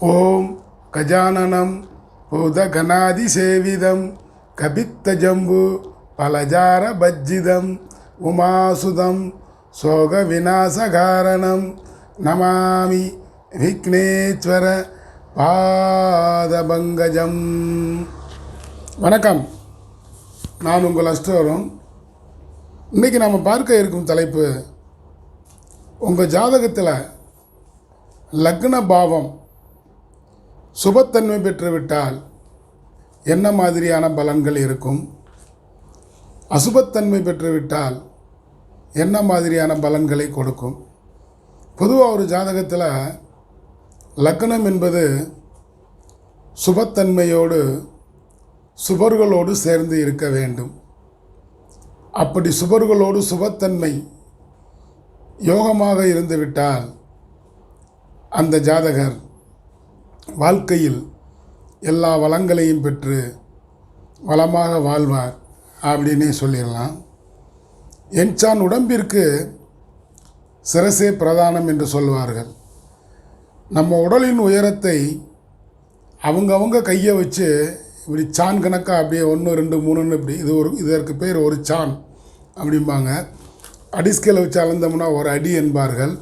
ஓம் கஜானனம் பூதகணாதிசேவிதம் கபித்தஜம்பு பலஜார பஜ்ஜிதம் உமாசுதம் சோக விநாசகாரணம் நமாமி விக்னேஸ்வர பாதபங்கஜம். வணக்கம். நான் உங்கள் அஸ்டோரும் இன்றைக்கி நாம் பார்க்க இருக்கும் தலைப்பு உங்கள் ஜாதகத்தில் லக்ன பாவம் சுபத்தன்மை பெற்றுவிட்டால் என்ன மாதிரியான பலன்கள் இருக்கும்? அசுபத்தன்மை பெற்றுவிட்டால் என்ன மாதிரியான பலன்களை கொடுக்கும்? பொதுவாக ஒரு ஜாதகத்தில் லக்னம் என்பது சுபத்தன்மையோடு சுபர்களோடு சேர்ந்து இருக்க வேண்டும். அப்படி சுபர்களோடு சுபத்தன்மை யோகமாக இருந்துவிட்டால் அந்த ஜாதகர் வாழ்க்கையில் எல்லா வளங்களையும் பெற்று வளமாக வாழ்வார் அப்படின்னே சொல்லிடலாம். என்சான் உடம்பிற்கு சிரசே பிரதானம் என்று சொல்வார்கள். நம்ம உடலின் உயரத்தை அவங்கவுங்க கையை வச்சு இப்படி சான் கணக்காக அப்படியே ஒன்று ரெண்டு மூணுன்னு இப்படி இது ஒரு இதற்கு பேர் ஒரு சான் அப்படிம்பாங்க. அடிஸ்கேலை வச்சு அளந்தோம்னா ஒரு அடி என்பார்கள்.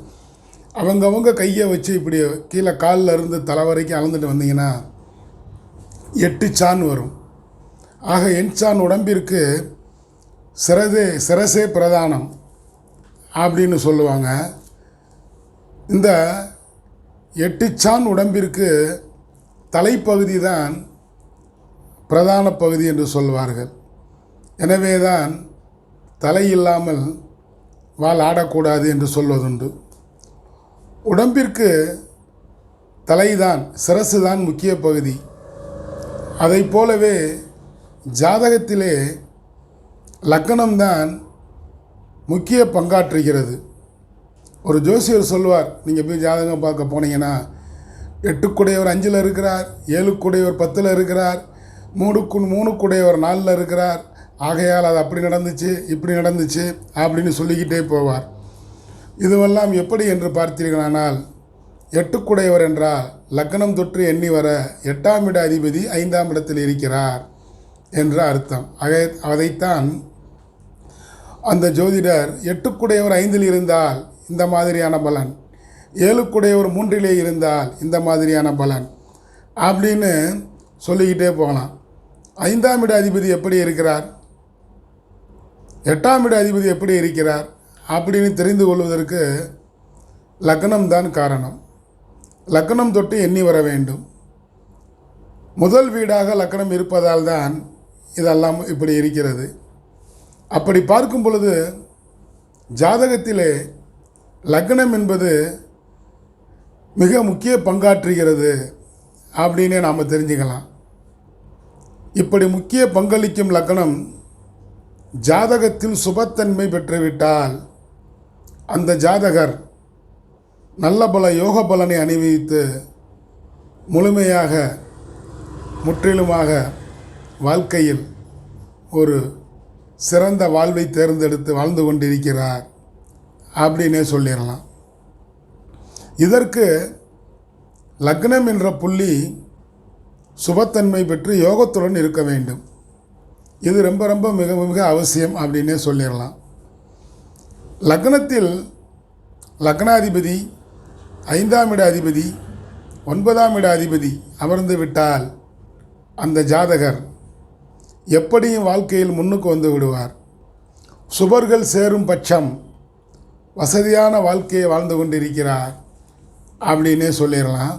அவங்கவங்க கையை வச்சு இப்படி கீழே காலில் இருந்து தலை வரைக்கும் அளந்துட்டு வந்தீங்கன்னா எட்டு சான் வரும். ஆக என் சான் உடம்பிற்கு சிறதே சிரசே பிரதானம் அப்படின்னு சொல்லுவாங்க. இந்த எட்டு சான் உடம்பிற்கு தலைப்பகுதி தான் பிரதான பகுதி என்று சொல்வார்கள் எனவே தான் தலை இல்லாமல் வால் ஆடக்கூடாது என்று சொல்வதுண்டு. உடம்பிற்கு தலைதான் சிரசு தான் முக்கிய பகுதி. அதை போலவே ஜாதகத்திலே லக்கணம்தான் முக்கிய பங்காற்றுகிறது. ஒரு ஜோசியர் சொல்லுவார் நீங்கள் போய் ஜாதகம் பார்க்க போனீங்கன்னா எட்டுக்குடையவர் அஞ்சில் இருக்கிறார் ஏழுக்குடையவர் பத்தில் இருக்கிறார் மூணுக்கு மூணுக்குடையவர் நாலில் இருக்கிறார். ஆகையால் அது அப்படி நடந்துச்சு இப்படி நடந்துச்சு அப்படின்னு சொல்லிக்கிட்டே போவார். இதுவெல்லாம் எப்படி என்று பார்த்தீர்களானால் எட்டுக்குடையவர் என்றால் லக்னம் தொற்று எண்ணி வர எட்டாம் இட அதிபதி ஐந்தாம் இடத்தில் இருக்கிறார் என்ற அர்த்தம். அதை அதைத்தான் அந்த ஜோதிடர் எட்டுக்குடையவர் ஐந்தில் இருந்தால் இந்த மாதிரியான பலன் ஏழுக்குடையவர் மூன்றிலே இருந்தால் இந்த மாதிரியான பலன் அப்படின்னு சொல்லிக்கிட்டே போகலாம். ஐந்தாம் இட அதிபதி எப்படி இருக்கிறார்? எட்டாம் இட அதிபதி எப்படி இருக்கிறார்? அப்படின்னு தெரிந்து கொள்வதற்கு லக்னம் தான் காரணம். லக்னம் தொட்டு எண்ணி வர வேண்டும். முதல் வீடாக லக்னம் இருப்பதால் தான் இதெல்லாம் இப்படி இருக்கிறது. அப்படி பார்க்கும் பொழுது ஜாதகத்திலே லக்னம் என்பது மிக முக்கிய பங்காற்றுகிறது அப்படின்னே நாம் தெரிஞ்சுக்கலாம். இப்படி முக்கிய பங்களிக்கும் லக்னம் ஜாதகத்தில் சுபத்தன்மை பெற்றுவிட்டால் அந்த ஜாதகர் நல்ல பல யோக பலனை அணிவித்து முழுமையாக முற்றிலுமாக வாழ்க்கையில் ஒரு சிறந்த வாழ்வை தேர்ந்தெடுத்து வாழ்ந்து கொண்டிருக்கிறார் அப்படின்னே சொல்லிடலாம். இதற்கு லக்னம் என்ற புள்ளி சுபத்தன்மை பெற்று யோகத்துடன் இருக்க வேண்டும். இது ரொம்ப ரொம்ப மிக மிக அவசியம் அப்படின்னே சொல்லிடலாம். லக்னத்தில் லக்னாதிபதி ஐந்தாம் இட அதிபதி ஒன்பதாம் இட அதிபதி அமர்ந்து விட்டால் அந்த ஜாதகர் எப்படியும் வாழ்க்கையில் முன்னுக்கு வந்து விடுவார். சுபர்கள் சேரும் பட்சம் வசதியான வாழ்க்கையை வாழ்ந்து கொண்டிருக்கிறார் அப்படின்னே சொல்லிடலாம்.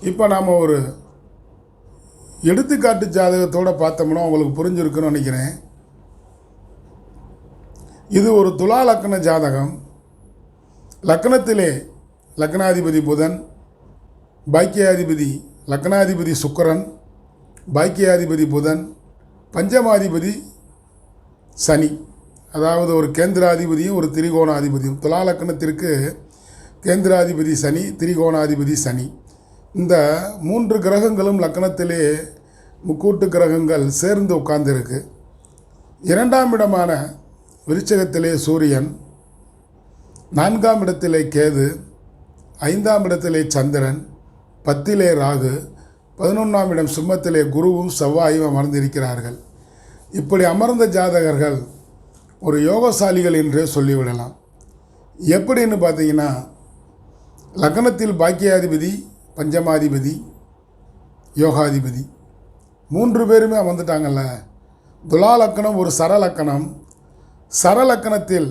இப்போ நாம் ஒரு எடுத்துக்காட்டு ஜாதகத்தோடு பார்த்தோம்னா உங்களுக்கு புரிஞ்சிருக்குன்னு நினைக்கிறேன். இது ஒரு துலா லக்ன ஜாதகம். லக்னத்திலே லக்னாதிபதி புதன் பாக்கியாதிபதி லக்னாதிபதி சுக்கரன் பாக்கியாதிபதி புதன் பஞ்சமாதிபதி சனி. அதாவது ஒரு கேந்திராதிபதியும் ஒரு திரிகோணாதிபதியும். துலா லக்னத்திற்கு கேந்திராதிபதி சனி திரிகோணாதிபதி சனி. இந்த மூன்று கிரகங்களும் லக்னத்திலே முக்கூட்டு கிரகங்கள் சேர்ந்து உட்கார்ந்திருக்கு. இரண்டாம் இடமான விருச்சகத்திலே சூரியன் நான்காம் இடத்திலே கேது ஐந்தாம் இடத்திலே சந்திரன் பத்திலே ராகு பதினொன்றாம் இடம் சிம்மத்திலே குருவும் செவ்வாயும் அமர்ந்திருக்கிறார்கள். இப்படி அமர்ந்த ஜாதகர்கள் ஒரு யோகசாலிகள் என்றே சொல்லிவிடலாம். எப்படின்னு பார்த்தீங்கன்னா லக்னத்தில் பாக்கியாதிபதி பஞ்சமாதிபதி யோகாதிபதி மூன்று பேருமே அமர்ந்துட்டாங்கல்ல. துலா லக்கணம் ஒரு சரலக்கணம் சரலக்கணத்தில்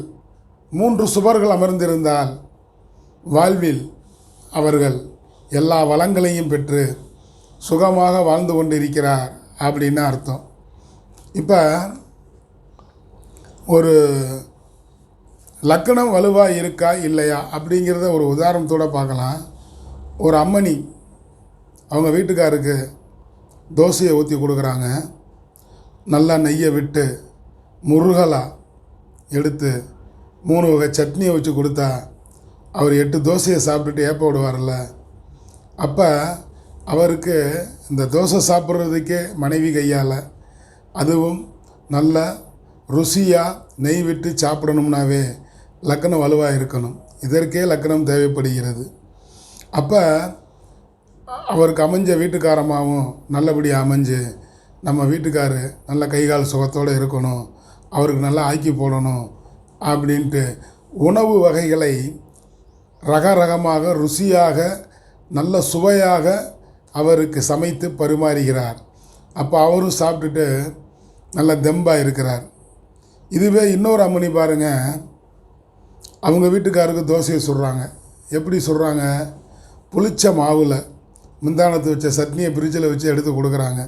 மூன்று சுவர்கள் அமர்ந்திருந்தால் வாழ்வில் அவர்கள் எல்லா வளங்களையும் பெற்று சுகமாக வாழ்ந்து கொண்டிருக்கிறார் அப்படின்னு அர்த்தம். இப்போ ஒரு லக்கணம் வலுவாக இருக்கா இல்லையா அப்படிங்கிறத ஒரு உதாரணத்தோட பார்க்கலாம். ஒரு அம்மணி அவங்க வீட்டுக்காருக்கு தோசையை ஊற்றி கொடுக்குறாங்க. நல்லா நெய்யை விட்டு முருகலாக எடுத்து மூணு வகை சட்னியை வச்சு கொடுத்தா அவர் எட்டு தோசையை சாப்பிட்டுட்டு ஏப்ப விடுவார்ல அப்போ அவருக்கு இந்த தோசை சாப்பிட்றதுக்கே மனைவி கையால் அதுவும் நல்ல ருசியாக நெய் விட்டு சாப்பிடணும்னாவே லக்கணம் வலுவாக இருக்கணும். இதற்கே லக்கணம் தேவைப்படுகிறது. அப்போ அவருக்கு அமைஞ்ச வீட்டுக்காரமாகவும் நல்லபடியாக அமைஞ்சு நம்ம வீட்டுக்காரு நல்ல கைகால் சுகத்தோடு இருக்கணும். அவருக்கு நல்லா ஆக்கி போடணும் அப்படின்ட்டு உணவு வகைகளை ரக ரகமாக ருசியாக நல்ல சுவையாக அவருக்கு சமைத்து பரிமாறுகிறார். அப்போ அவரும் சாப்பிட்டுட்டு நல்ல தெம்பாக இருக்கிறார். இதுவே இன்னொரு அம்மனி பாருங்கள் அவங்க வீட்டுக்காருக்கு தோசையை சுடுறாங்க. எப்படி சுடுறாங்க? புளிச்ச மாவில் முந்தானத்தை வச்ச சட்னியை ஃப்ரிட்ஜில் வச்சு எடுத்து கொடுக்குறாங்க.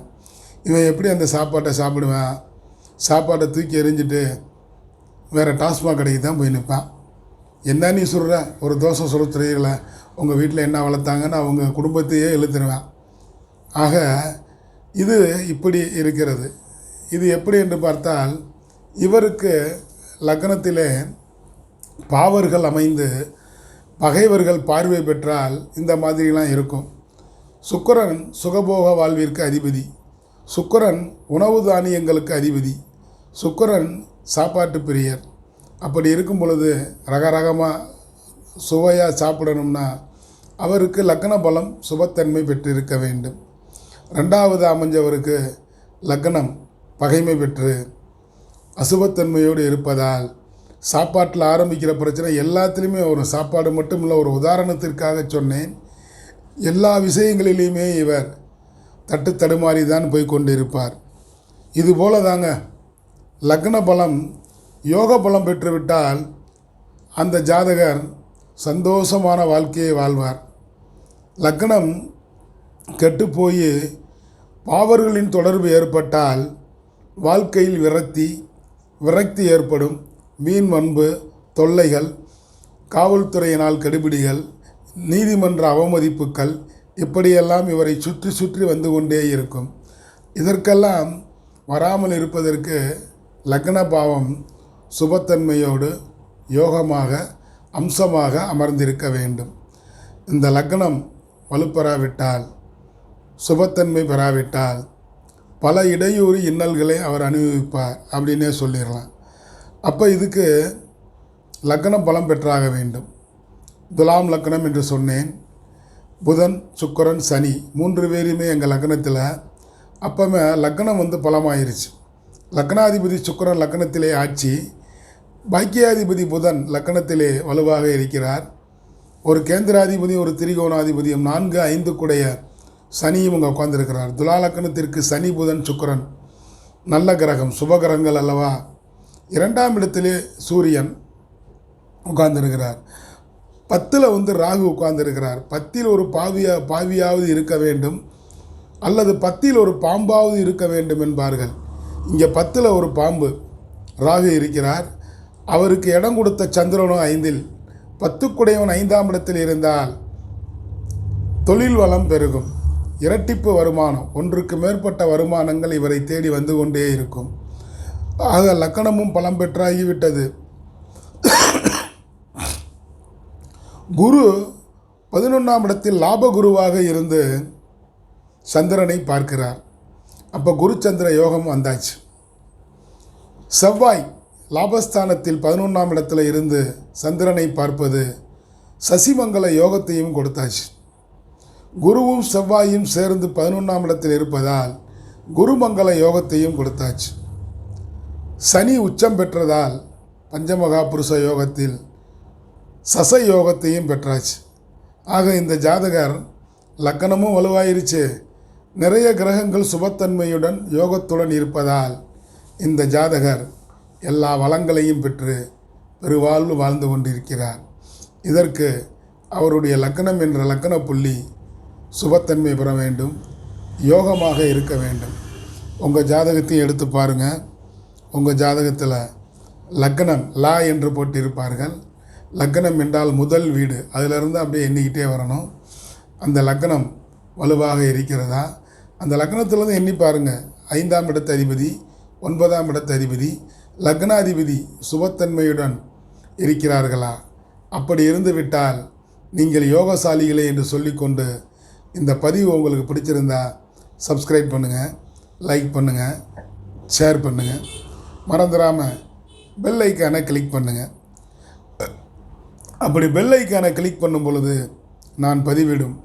இவன் எப்படி அந்த சாப்பாட்டை சாப்பிடுவேன்? சாப்பாட்டை தூக்கி எறிஞ்சிட்டு வேறு டாஸ்மாக் கடைக்கு தான் போய் நிற்பான். என்ன நீ சொல்கிற ஒரு தோசை சொல்ல தெரியல. உங்கள் வீட்டில் என்ன வளர்த்தாங்கன்னு அவங்க குடும்பத்தையே எழுத்துருவேன் ஆக இது இப்படி இருக்கிறது. இது எப்படி என்று பார்த்தால் இவருக்கு லக்னத்திலே பாவர்கள் அமைந்து பகைவர்கள் பார்வை பெற்றால் இந்த மாதிரிலாம் இருக்கும். சுக்கரன் சுகபோக வாழ்விற்கு அதிபதி. சுக்கரன் உணவு தானியங்களுக்கு அதிபதி. சுக்கரன் சாப்பாட்டு பிரியர். அப்படி இருக்கும் பொழுது ரகரகமாக சுவையாக சாப்பிடணும்னா அவருக்கு லக்ன பலம் சுபத்தன்மை பெற்றிருக்க வேண்டும். ரெண்டாவது அமைஞ்சவருக்கு லக்னம் பகைமை பெற்று அசுபத்தன்மையோடு இருப்பதால் சாப்பாட்டில் ஆரம்பிக்கிற பிரச்சனை எல்லாத்துலேயுமே ஒரு சாப்பாடு மட்டும் இல்லை ஒரு உதாரணத்திற்காக சொன்னேன். எல்லா விஷயங்களிலையுமே இவர் தட்டு தடுமாறி தான் போய் கொண்டிருப்பார். இது போல தாங்க லக்ன பலம் யோக பலம் பெற்றுவிட்டால் அந்த ஜாதகர் சந்தோஷமான வாழ்க்கையை வாழ்வார். லக்னம் கெட்டுப்போய் பாவர்களின் தொடர்பு ஏற்பட்டால் வாழ்க்கையில் விரக்தி விரக்தி ஏற்படும். மீன் வன்பு தொல்லைகள் காவல்துறையினால் கெடுபிடிகள் நீதிமன்ற அவமதிப்புகள் இப்படியெல்லாம் இவரை சுற்றி சுற்றி வந்து கொண்டே இருக்கும். இதற்கெல்லாம் வராமல் இருப்பதற்கு லக்ன பாவம் சுபத்தன்மையோடு யோகமாக அம்சமாக அமர்ந்திருக்க வேண்டும். இந்த லக்னம் வலுப்பெறாவிட்டால் சுபத்தன்மை பெறாவிட்டால் பல இடையூறு இன்னல்களை அவர் அனுபவிப்பார் அப்படின்னே சொல்லிடலாம். அப்போ இதுக்கு லக்னம் பலம் பெற்றாக வேண்டும். துலாம் லக்னம் என்று சொன்னேன். புதன் சுக்கரன் சனி மூன்று பேருமே எங்கள் லக்னத்தில். அப்போமே லக்னம் வந்து பலமாயிருச்சு. லக்னாதிபதி சுக்கரன் லக்னத்திலே ஆட்சி பாக்கியாதிபதி புதன் லக்னத்திலே வலுவாக இருக்கிறார். ஒரு கேந்திராதிபதி ஒரு திரிகோணாதிபதியும் நான்கு ஐந்து கூடைய சனியும் இங்கே உட்காந்துருக்கிறார் துலா லக்னத்திற்கு சனி புதன் சுக்கரன். நல்ல கிரகம் சுபகிரகங்கள் அல்லவா? இரண்டாம் இடத்திலே சூரியன் உட்கார்ந்திருக்கிறார். பத்தில் வந்து ராகு உட்கார்ந்திருக்கிறார். பத்தில் ஒரு பாவியா பாவியாவது இருக்க வேண்டும். அல்லது பத்தில் ஒரு பாம்பாவது இருக்க வேண்டும் என்பார்கள். இங்கே பத்தில் ஒரு பாம்பு ராகு இருக்கிறார். அவருக்கு இடம் கொடுத்த சந்திரனும் ஐந்தில் பத்துக்குடையவன் ஐந்தாம் இடத்தில் இருந்தால் தொழில் வளம் பெருகும். இரட்டிப்பு வருமானம் ஒன்றுக்கு மேற்பட்ட வருமானங்கள் இவரை தேடி வந்து கொண்டே இருக்கும். ஆக லக்கணமும் பலம் பெற்றாகிவிட்டது. குரு பதினொன்றாம் இடத்தில் லாபகுருவாக இருந்து சந்திரனை பார்க்கிறார். அப்போ குருச்சந்திர யோகம் வந்தாச்சு. செவ்வாய் லாபஸ்தானத்தில் பதினொன்றாம் இடத்துல இருந்து சந்திரனை பார்ப்பது சசிமங்கல யோகத்தையும் கொடுத்தாச்சு. குருவும் செவ்வாயும் சேர்ந்து பதினொன்றாம் இடத்தில் இருப்பதால் குருமங்கள யோகத்தையும் கொடுத்தாச்சு. சனி உச்சம் பெற்றதால் பஞ்சமகா புருஷ யோகத்தில் சச யோகத்தையும் பெற்றாச்சு. ஆக இந்த ஜாதகர் லக்கணமும் வலுவாயிருச்சு. நிறைய கிரகங்கள் சுபத்தன்மையுடன் யோகத்துடன் இருப்பதால் இந்த ஜாதகர் எல்லா வளங்களையும் பெற்று பெருவாழ்வு வாழ்ந்து கொண்டிருக்கிறார். இதற்கு அவருடைய லக்கணம் என்ற லக்கண புள்ளி சுபத்தன்மை பெற வேண்டும் யோகமாக இருக்க வேண்டும். உங்கள் ஜாதகத்தையும் எடுத்து பாருங்கள் உங்கள் ஜாதகத்தில் லக்னம் லா என்று போட்டிருப்பார்கள். லக்னம் என்றால் முதல் வீடு. அதிலிருந்து அப்படியே எண்ணிக்கிட்டே வரணும். அந்த லக்னம் வலுவாக இருக்கிறதா? அந்த லக்னத்திலேருந்து எண்ணி பாருங்கள் ஐந்தாம் இடத்த அதிபதி ஒன்பதாம் இடத்த அதிபதி லக்னாதிபதி சுபத்தன்மையுடன் இருக்கிறார்களா? அப்படி இருந்து விட்டால் நீங்கள் யோகசாலிகளே என்று சொல்லிக்கொண்டு இந்த பதிவு உங்களுக்கு பிடிச்சிருந்தா சப்ஸ்கிரைப் பண்ணுங்கள் லைக் பண்ணுங்கள் ஷேர் பண்ணுங்கள் மறந்துடாமல் பெல் ஐக்கானை கிளிக் பண்ணுங்கள் அப்படி பெல் ஐக்கானை கிளிக் பண்ணும் பொழுது நான் பதிவிடும்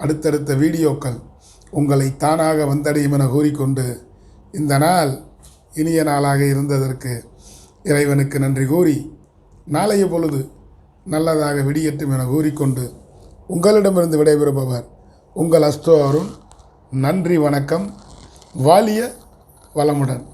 அடுத்தடுத்த வீடியோக்கள் உங்களை தானாக வந்தடையும் என கூறிக்கொண்டு இந்த நாள் இனிய நாளாக இருந்ததற்கு இறைவனுக்கு நன்றி கூறி நாளைய பொழுது நல்லதாக விடியட்டும் என கூறிக்கொண்டு உங்களிடமிருந்து விடைபெறுபவர் உங்கள் அஸ்தோ அருண் நன்றி வணக்கம். வாலிய வளமுடன்.